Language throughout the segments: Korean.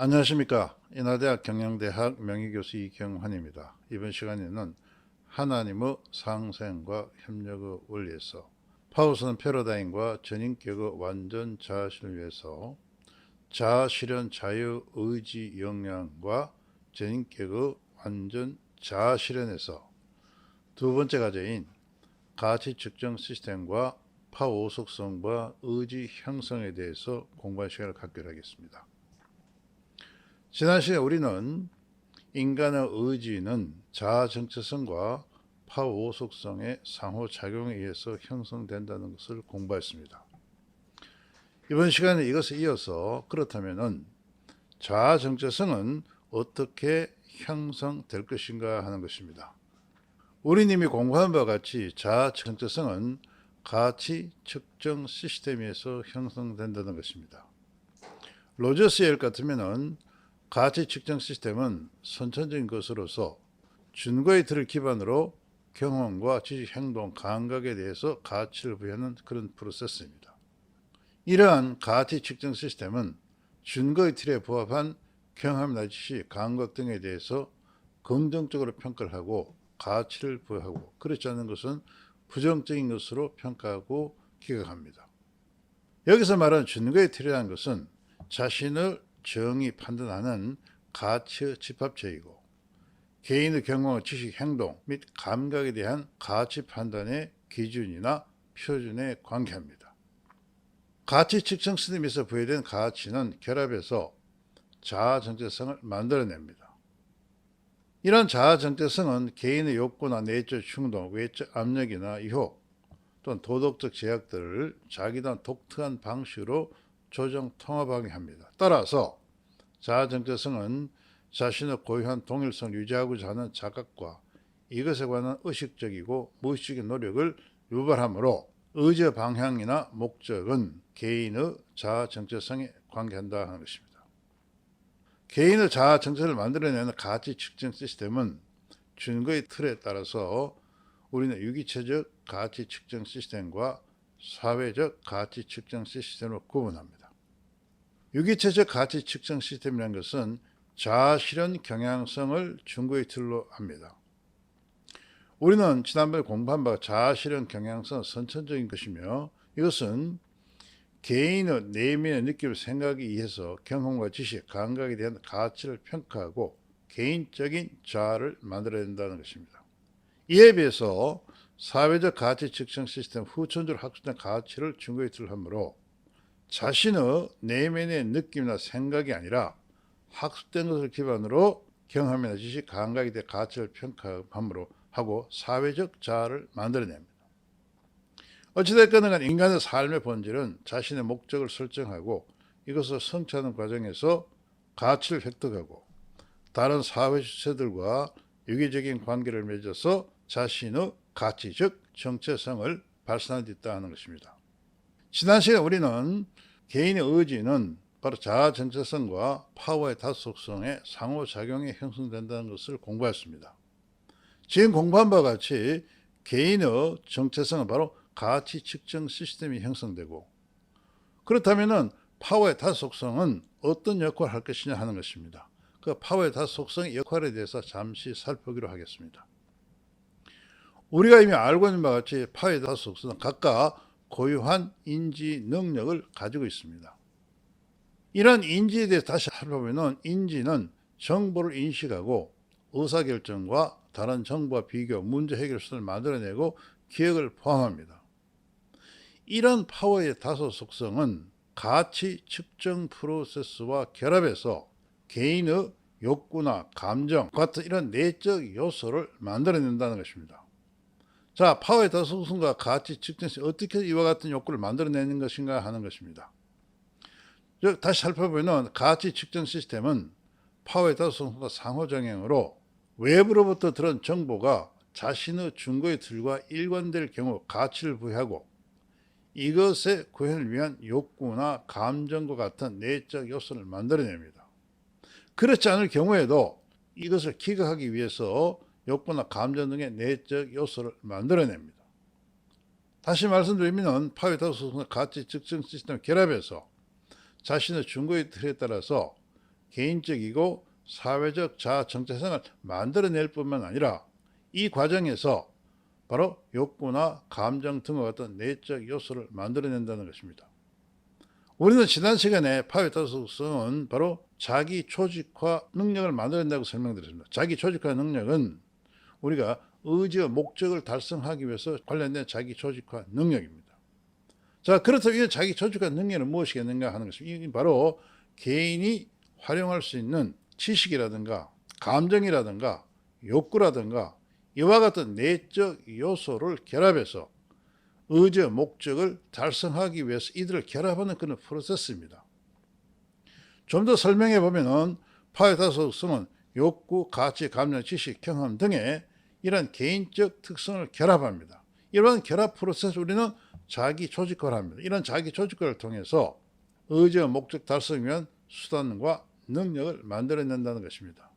안녕하십니까. 인하대학 경영대학 명예교수 이경환입니다. 이번 시간에는 하나님의 상생과 협력의 원리에서 파우스는 패러다임과 전인격의 완전 자아실을 위해서 자아실현 자유 의지 역량과 전인격의 완전 자아실현에서 두 번째 과제인 가치 측정 시스템과 파오 속성과 의지 형성에 대해서 공부할 시간을 갖기로 하겠습니다. 지난 시간에 우리는 인간의 의지는 자아 정체성과 파오속성의 상호 작용에 의해서 형성된다는 것을 공부했습니다. 이번 시간에 이것에 이어서 그렇다면은 자아 정체성은 어떻게 형성될 것인가 하는 것입니다. 우리님이 공부한 바와 같이 자아 정체성은 가치 측정 시스템에서 형성된다는 것입니다. 로저스 엘 같으면은 가치 측정 시스템은 선천적인 것으로서 준거의 틀을 기반으로 경험과 지식, 행동, 감각에 대해서 가치를 부여하는 그런 프로세스입니다. 이러한 가치 측정 시스템은 준거의 틀에 부합한 경험이나 지식, 감각 등에 대해서 긍정적으로 평가를 하고 가치를 부여하고 그렇지 않은 것은 부정적인 것으로 평가하고 기각합니다. 여기서 말하는 준거의 틀이라는 것은 자신을 정의 판단하는 가치의 집합체이고 개인의 경험, 지식, 행동 및 감각에 대한 가치 판단의 기준이나 표준에 관계합니다. 가치 측정 시스템에서 부여된 가치는 결합해서 자아 정체성을 만들어냅니다. 이런 자아 정체성은 개인의 욕구나 내적 충동, 외적 압력이나 유혹 또는 도덕적 제약들을 자기단 독특한 방식으로 조정 통합하게 합니다. 따라서 자아 정체성은 자신의 고유한 동일성을 유지하고자 하는 자각과 이것에 관한 의식적이고 무의식적인 노력을 유발하므로 의지의 방향이나 목적은 개인의 자아 정체성에 관계한다 하는 것입니다. 개인의 자아 정체를 만들어내는 가치 측정 시스템은 준거의 틀에 따라서 우리는 유기체적 가치 측정 시스템과 사회적 가치 측정 시스템으로 구분합니다. 유기체적 가치 측정 시스템이라는 것은 자아 실현 경향성을 준거의 틀로 합니다. 우리는 지난번에 공부한 바 자아 실현 경향성은 선천적인 것이며 이것은 개인의 내면의 느낌, 생각에 의해서 경험과 지식, 감각에 대한 가치를 평가하고 개인적인 자아를 만들어낸다는 것입니다. 이에 비해서 사회적 가치 측정 시스템 후천적으로 학습된 가치를 준거의 틀로 하므로 자신의 내면의 느낌이나 생각이 아니라 학습된 것을 기반으로 경험이나 지식, 감각에 대해 가치를 평가함으로 하고 사회적 자아를 만들어냅니다. 어찌됐건 인간의 삶의 본질은 자신의 목적을 설정하고 이것을 성취하는 과정에서 가치를 획득하고 다른 사회 주체들과 유기적인 관계를 맺어서 자신의 가치, 즉 정체성을 발산할 수 있다 하는 것입니다. 지난 시간에 우리는 개인의 의지는 바로 자아 정체성과 파워의 다속성의 상호작용이 형성된다는 것을 공부했습니다. 지금 공부한 바와 같이 개인의 정체성은 바로 가치 측정 시스템이 형성되고 그렇다면 파워의 다속성은 어떤 역할을 할 것이냐 하는 것입니다. 그 파워의 다속성의 역할에 대해서 잠시 살펴보기로 하겠습니다. 우리가 이미 알고 있는 바와 같이 파워의 다속성은 각각 고유한 인지 능력을 가지고 있습니다. 이런 인지에 대해서 다시 살펴보면 인지는 정보를 인식하고 의사결정과 다른 정보와 비교, 문제 해결 수단을 만들어내고 기억을 포함합니다. 이런 파워의 다소 속성은 가치 측정 프로세스와 결합해서 개인의 욕구나 감정 같은 이런 내적 요소를 만들어낸다는 것입니다. 자, 파워의 다소성과 가치 측정시 어떻게 이와 같은 욕구를 만들어내는 것인가 하는 것입니다. 다시 살펴보면 가치 측정 시스템은 파워의 다소성과 상호작용으로 외부로부터 들은 정보가 자신의 증거의 틀과 일관될 경우 가치를 부여하고 이것의 구현을 위한 욕구나 감정과 같은 내적 요소를 만들어냅니다. 그렇지 않을 경우에도 이것을 기각하기 위해서 욕구나 감정 등의 내적 요소를 만들어냅니다. 다시 말씀드리면 파이다소의 가치 측정 시스템을 결합해서 자신의 증거의 틀에 따라서 개인적이고 사회적 자아 정체성을 만들어낼 뿐만 아니라 이 과정에서 바로 욕구나 감정 등과 같은 내적 요소를 만들어낸다는 것입니다. 우리는 지난 시간에 파괴다속성은 바로 자기 조직화 능력을 만들어낸다고 설명드렸습니다. 자기 조직화 능력은 우리가 의지와 목적을 달성하기 위해서 관련된 자기 조직화 능력입니다. 자, 그렇다면 이 자기 조직화 능력은 무엇이겠는가 하는 것입니다. 이게 바로 개인이 활용할 수 있는 지식이라든가 감정이라든가 욕구라든가 이와 같은 내적 요소를 결합해서 의지와 목적을 달성하기 위해서 이들을 결합하는 그런 프로세스입니다. 좀 더 설명해 보면은 파이다속성은 욕구, 가치, 감정, 지식, 경험 등의 이런 개인적 특성을 결합합니다. 이런 결합 프로세스 우리는 자기 조직화를 합니다. 이런 자기 조직화를 통해서 의지와 목적 달성 위한 수단과 능력을 만들어낸다는 것입니다.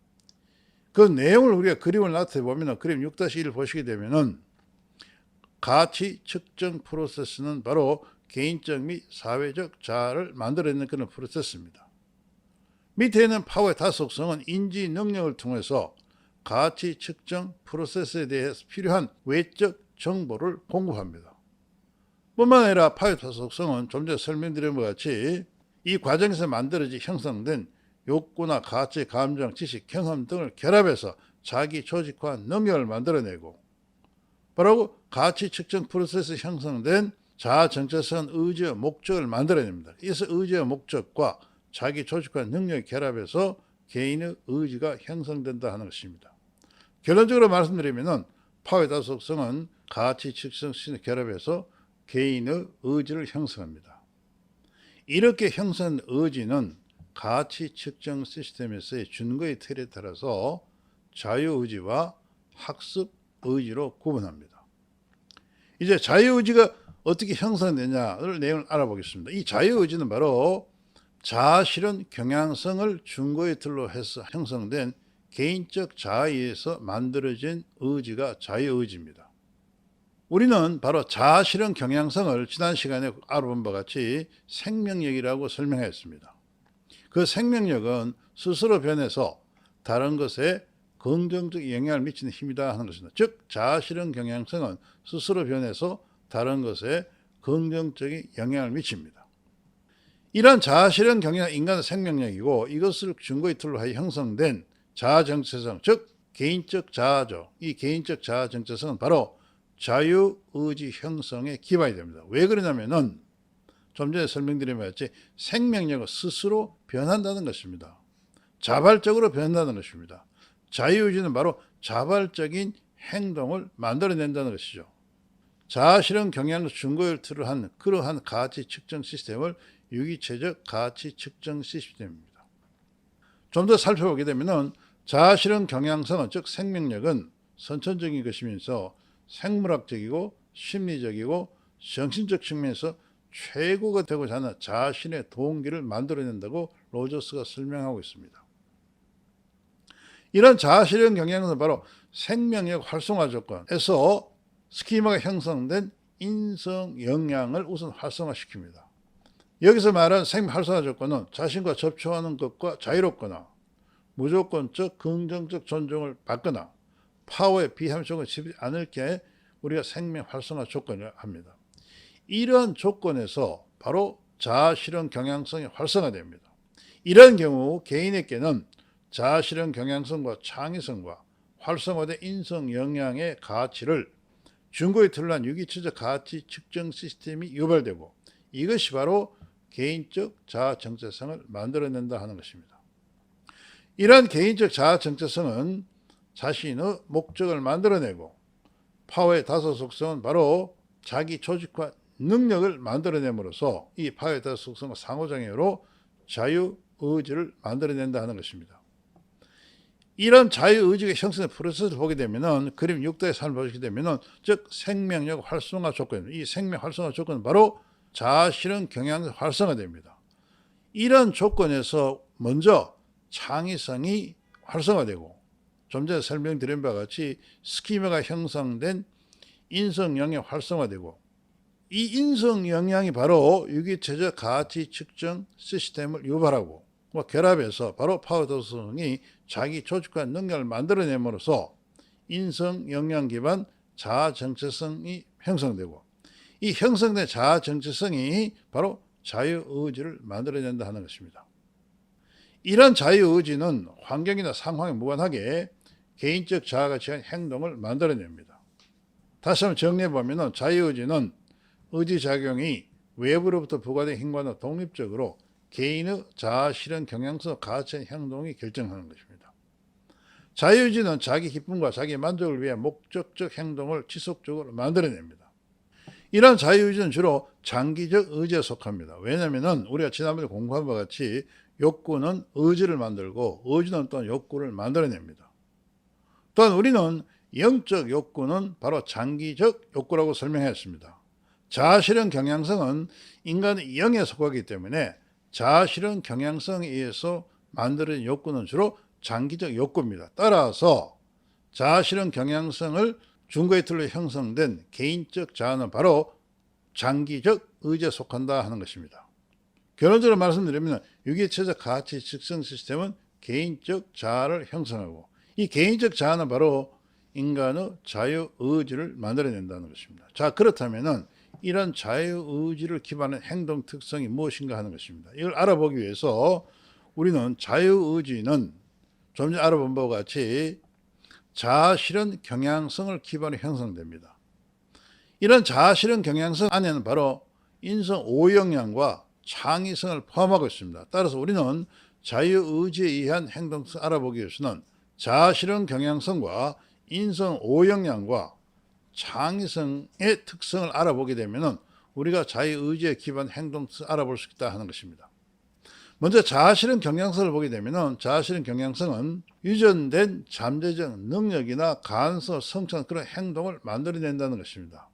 그 내용을 우리가 그림을 나타내 보면 그림 6-1을 보시게 되면은 가치 측정 프로세스는 바로 개인적 및 사회적 자아를 만들어내는 그런 프로세스입니다. 밑에 있는 파워의 다속성은 인지 능력을 통해서 가치 측정 프로세스에 대해서 필요한 외적 정보를 공급합니다. 뿐만 아니라 파워의 다속성은 좀 전에 설명드린 것 같이 이 과정에서 만들어지 형성된 욕구나 가치, 감정, 지식, 경험 등을 결합해서 자기 조직화 능력을 만들어내고 바로 가치 측정 프로세스 형성된 자아 정체성 의지와 목적을 만들어냅니다. 그래서 의지와 목적과 자기 조직화 능력이 결합해서 개인의 의지가 형성된다 하는 것입니다. 결론적으로 말씀드리면은 파괴 다속성은 가치 측정 시스템 결합해서 개인의 의지를 형성합니다. 이렇게 형성한 의지는 가치 측정 시스템에서의 준거의 틀에 따라서 자유의지와 학습 의지로 구분합니다. 이제 자유의지가 어떻게 형성되냐를 내용을 알아보겠습니다. 이 자유의지는 바로 자아실현 경향성을 준거의 틀로 해서 형성된 개인적 자아에 의해서 만들어진 의지가 자유의지입니다. 우리는 바로 자아실현 경향성을 지난 시간에 알아본 바와 같이 생명력이라고 설명했습니다. 그 생명력은 스스로 변해서 다른 것에 긍정적 영향을 미치는 힘이다 하는 것입니다. 즉 자아실현 경향성은 스스로 변해서 다른 것에 긍정적인 영향을 미칩니다. 이러한 자아실현 경향 인간의 생명력이고 이것을 증거의 틀로 하여 형성된 자아 정체성, 즉 개인적 자아죠. 이 개인적 자아 정체성은 바로 자유 의지 형성에 기반이 됩니다. 왜 그러냐면은 좀 전에 설명드린 바와 같이 생명력은 스스로 변한다는 것입니다. 자발적으로 변한다는 것입니다. 자유의지는 바로 자발적인 행동을 만들어낸다는 것이죠. 자아실현 경향 증거를 틀어 한 그러한 가치 측정 시스템을 유기체적 가치 측정 시스템입니다. 좀 더 살펴보게 되면은 자아실현 경향성은 즉 생명력은 선천적인 것이면서 생물학적이고 심리적이고 정신적 측면에서 최고가 되고자 하는 자신의 동기를 만들어낸다고 로저스가 설명하고 있습니다. 이런 자아실현 경향은 바로 생명력 활성화 조건에서 스키마가 형성된 인성 역량을 우선 활성화시킵니다. 여기서 말하는 생명 활성화 조건은 자신과 접촉하는 것과 자유롭거나 무조건적 긍정적 존중을 받거나 파워의 비합성을 지지 않을 게 우리가 생명 활성화 조건을 합니다. 이러한 조건에서 바로 자아 실현 경향성이 활성화됩니다. 이런 경우 개인에게는 자아 실현 경향성과 창의성과 활성화된 인성 역량의 가치를 중고에 틀란 유기체적 가치 측정 시스템이 유발되고 이것이 바로 개인적 자아 정체성을 만들어낸다 하는 것입니다. 이러한 개인적 자아 정체성은 자신의 목적을 만들어내고 파워의 다섯 속성은 바로 자기 조직화 능력을 만들어냄으로써 이 파워의 다섯 속성은 상호작용으로 자유 의지를 만들어낸다 하는 것입니다. 이런 자유의지가 형성된 프로세스를 보게 되면은 그림 6도의 삶을 보게 되면은 즉 생명력 활성화 조건, 이 생명 활성화 조건은 바로 자아실현 경향 활성화됩니다. 이런 조건에서 먼저 창의성이 활성화되고 좀 전에 설명드린 바와 같이 스키마가 형성된 인성 영역 활성화되고 이 인성 영향이 바로 유기체적 가치 측정 시스템을 유발하고 뭐 결합해서 바로 파워도성이 자기 조직과 능력을 만들어냄으로써 인성 역량 기반 자아 정체성이 형성되고 이 형성된 자아 정체성이 바로 자유 의지를 만들어낸다 하는 것입니다. 이런 자유 의지는 환경이나 상황에 무관하게 개인적 자아가 취한 행동을 만들어냅니다. 다시 한번 정리해 보면은 자유 의지는 의지 작용이 외부로부터 부과된 힘과는 독립적으로 개인의 자아 실현 경향성 가치의 행동이 결정하는 것입니다. 자유의지는 자기 기쁨과 자기 만족을 위해 목적적 행동을 지속적으로 만들어냅니다. 이러한 자유의지는 주로 장기적 의지에 속합니다. 왜냐하면 우리가 지난번에 공부한 바와 같이 욕구는 의지를 만들고 의지는 또한 욕구를 만들어냅니다. 또한 우리는 영적 욕구는 바로 장기적 욕구라고 설명했습니다. 자아실현 경향성은 인간의 영에 속하기 때문에 자아실현 경향성에 의해서 만들어진 욕구는 주로 장기적 욕구입니다. 따라서 자아실현 경향성을 중거의 틀로 형성된 개인적 자아는 바로 장기적 의지에 속한다 하는 것입니다. 결론적으로 말씀드리면 유기체적 가치 측정 시스템은 개인적 자아를 형성하고 이 개인적 자아는 바로 인간의 자유 의지를 만들어낸다는 것입니다. 자 그렇다면은 이런 자유 의지를 기반한 행동 특성이 무엇인가 하는 것입니다. 이걸 알아보기 위해서 우리는 자유 의지는 좀 전에 알아본 바와 같이 자아 실현 경향성을 기반으로 형성됩니다. 이런 자아 실현 경향성 안에는 바로 인성 오역량과 창의성을 포함하고 있습니다. 따라서 우리는 자유 의지에 의한 행동성 알아보기 위해서는 자아 실현 경향성과 인성 오역량과 창의성의 특성을 알아보게 되면 우리가 자유의지에 기반 행동을 알아볼 수 있다 하는 것입니다. 먼저 자아실현 경향성을 보게 되면 자아실현 경향성은 유전된 잠재적 능력이나 가능성, 성취한 그런 행동을 만들어낸다는 것입니다.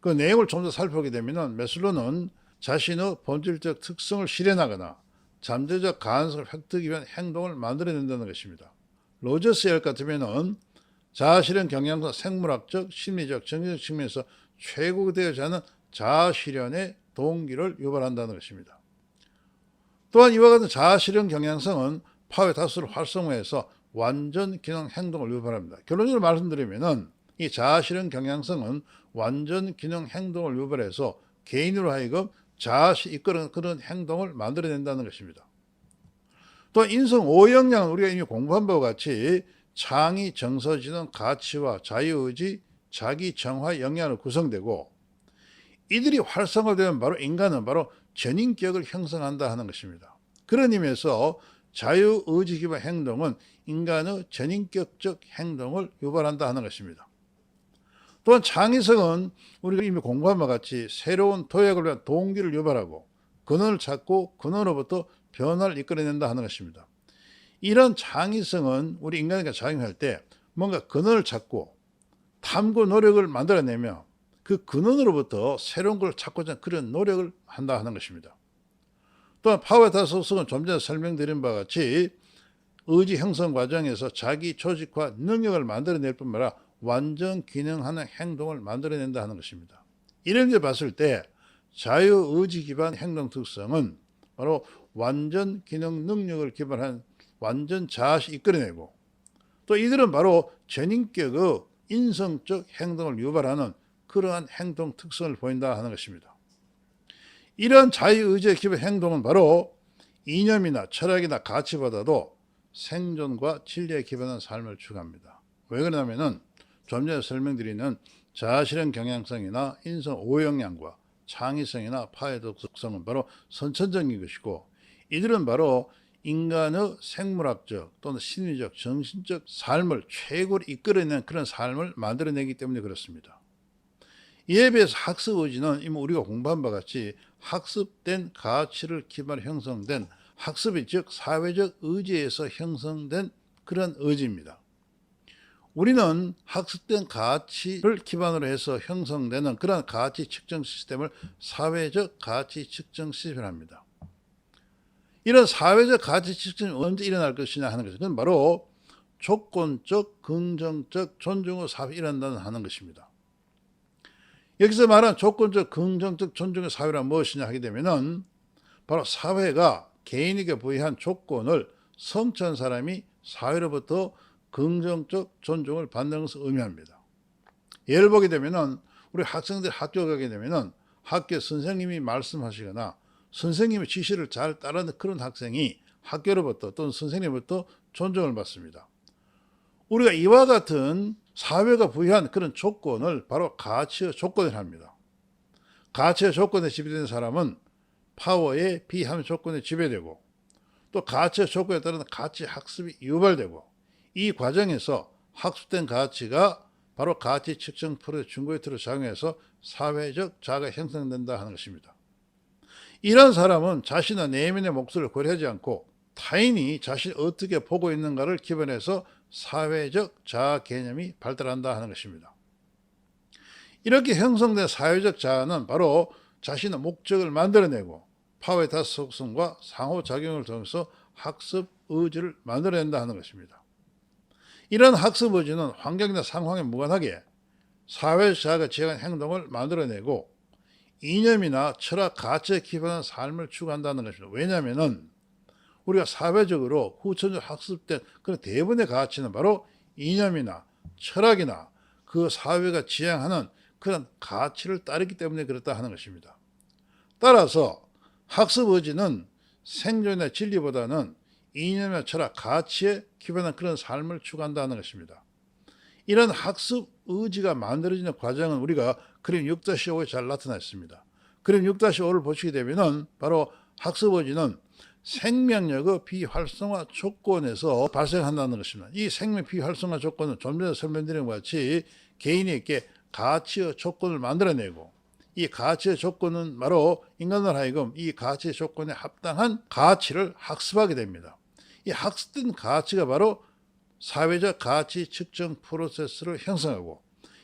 그 내용을 좀 더 살펴보게 되면 메슬로는 자신의 본질적 특성을 실현하거나 잠재적 가능성을 획득하기 위한 행동을 만들어낸다는 것입니다. 로저스 열 같으면은 자아실현 경향성 생물학적, 심리적, 정신적 측면에서 최고되어지 않은 자아실현의 동기를 유발한다는 것입니다. 또한 이와 같은 자아실현 경향성은 파워의 다수를 활성화해서 완전 기능 행동을 유발합니다. 결론적으로 말씀드리면은 이 자아실현 경향성은 완전 기능 행동을 유발해서 개인으로 하여금 자아시 이끄는 그런 행동을 만들어낸다는 것입니다. 또 인성 오역량은 우리가 이미 공부한 바와 같이 창의, 정서지능, 가치와 자유의지, 자기 정화 영향으로 구성되고 이들이 활성화되면 바로 인간은 바로 전인격을 형성한다 하는 것입니다. 그런 의미에서 자유의지 기반 행동은 인간의 전인격적 행동을 유발한다 하는 것입니다. 또한 창의성은 우리가 이미 공부한 바와 같이 새로운 도약을 위한 동기를 유발하고 근원을 찾고 근원으로부터 변화를 이끌어낸다 하는 것입니다. 이런 창의성은 우리 인간에게 작용할 때 뭔가 근원을 찾고 탐구 노력을 만들어내며 그 근원으로부터 새로운 걸 찾고자 그런 노력을 한다 하는 것입니다. 또한 파워의 다소성은 좀 전에 설명드린 바와 같이 의지 형성 과정에서 자기 조직과 능력을 만들어낼 뿐만 아니라 완전 기능하는 행동을 만들어낸다 하는 것입니다. 이런 데 봤을 때 자유의지 기반 행동 특성은 바로 완전 기능 능력을 기반한 완전 자아시 이끌어내고 또 이들은 바로 전인격의 인성적 행동을 유발하는 그러한 행동 특성을 보인다 하는 것입니다. 이러한 자유의지의 기본 행동은 바로 이념이나 철학이나 가치보다도 생존과 진리에 기반한 삶을 추구합니다. 왜 그러냐면은 좀 전에 설명드리는 자아실현 경향성이나 인성 오역량과 창의성이나 파괴적 특성은 바로 선천적인 것이고 이들은 바로 인간의 생물학적 또는 심리적, 정신적 삶을 최고로 이끌어내는 그런 삶을 만들어내기 때문에 그렇습니다. 이에 비해서 학습 의지는 이미 우리가 공부한 바 같이 학습된 가치를 기반으로 형성된 학습이 즉 사회적 의지에서 형성된 그런 의지입니다. 우리는 학습된 가치를 기반으로 해서 형성되는 그런 가치 측정 시스템을 사회적 가치 측정 시스템이라 합니다. 이런 사회적 가치 측정이 언제 일어날 것이냐 하는 것은 바로 조건적, 긍정적, 존중의 사회가 일어난다는 하는 것입니다. 여기서 말하는 조건적, 긍정적, 존중의 사회란 무엇이냐 하게 되면은 바로 사회가 개인에게 부여한 조건을 성취한 사람이 사회로부터 긍정적 존중을 받는 것을 의미합니다. 예를 보게 되면은 우리 학생들 학교 가게 되면은 학교 선생님이 말씀하시거나 선생님의 지시를 잘 따르는 그런 학생이 학교로부터 또는 선생님부터 존중을 받습니다. 우리가 이와 같은 사회가 부여한 그런 조건을 바로 가치의 조건을 합니다. 가치의 조건에 지배되는 사람은 파워의 비함 조건에 지배되고 또 가치의 조건에 따른 가치 학습이 유발되고 이 과정에서 학습된 가치가 바로 가치 측정 프로의 중고히트로 작용해서 사회적 자아가 형성된다 하는 것입니다. 이런 사람은 자신의 내면의 목소리를 고려하지 않고 타인이 자신이 어떻게 보고 있는가를 기반해서 사회적 자아 개념이 발달한다 하는 것입니다. 이렇게 형성된 사회적 자아는 바로 자신의 목적을 만들어내고 파워의 다속성과 상호작용을 통해서 학습 의지를 만들어낸다 하는 것입니다. 이런 학습 의지는 환경이나 상황에 무관하게 사회적 자아가 지향한 행동을 만들어내고 이념이나 철학, 가치에 기반한 삶을 추구한다는 것입니다. 왜냐하면 우리가 사회적으로 후천적 학습된 그런 대부분의 가치는 바로 이념이나 철학이나 그 사회가 지향하는 그런 가치를 따르기 때문에 그렇다 하는 것입니다. 따라서 학습 의지는 생존의 진리보다는 이념의 철학, 가치에 기반한 그런 삶을 추구한다는 것입니다. 이런 학습 의지가 만들어지는 과정은 우리가 그림 6-5에 잘 나타나 있습니다. 그림 6-5를 보시게 되면은 바로 학습 의지는 생명력의 비활성화 조건에서 발생한다는 것입니다. 이 생명 비활성화 조건은 좀 전에 설명드린 것 같이 개인에게 가치의 조건을 만들어내고 이 가치의 조건은 바로 인간을 하여금 이 가치의 조건에 합당한 가치를 학습하게 됩니다. 이 학습된 가치가 바로 사회적 가치 측정 프로세스를 형성하고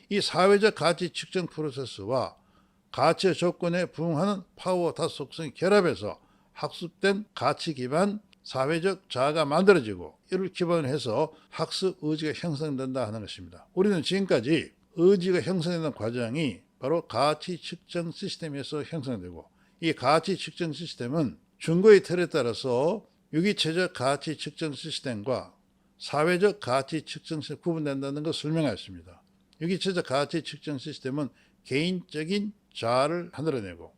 이 사회적 가치 측정 프로세스와 가치의 조건에 부응하는 파워 다속성이 결합해서 학습된 가치 기반 사회적 자아가 만들어지고 이를 기반으로 해서 학습 의지가 형성된다 하는 것입니다. 우리는 지금까지 의지가 형성되는 과정이 바로 가치 측정 시스템에서 형성되고 이 가치 측정 시스템은 준거의 틀에 따라서 유기체적 가치 측정 시스템과 사회적 가치 측정 시스템 구분된다는 것을 설명하였습니다. 유기체적 가치 측정 시스템은 개인적인 자아를 만들어내고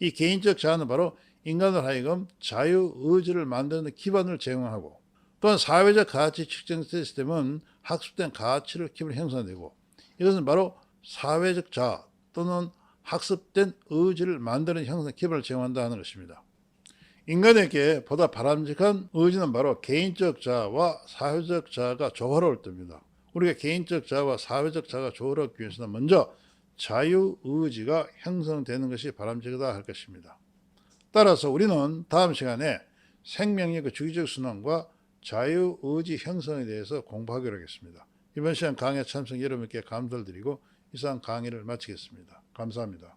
이 개인적 자아는 바로 인간을 하여금 자유의지를 만드는 기반을 제공하고 또한 사회적 가치 측정 시스템은 학습된 가치를 기반으로 형성되고 이것은 바로 사회적 자아 또는 학습된 의지를 만드는 형성 기반을 제공한다 하는 것입니다. 인간에게 보다 바람직한 의지는 바로 개인적 자아와 사회적 자아가 조화로울 때입니다. 우리가 개인적 자아와 사회적 자아가 조화롭기 위해서는 먼저 자유의지가 형성되는 것이 바람직하다 할 것입니다. 따라서 우리는 다음 시간에 생명력의 주기적 순환과 자유의지 형성에 대해서 공부하기로 하겠습니다. 이번 시간 강의 참석 여러분께 감사를 드리고 이상 강의를 마치겠습니다. 감사합니다.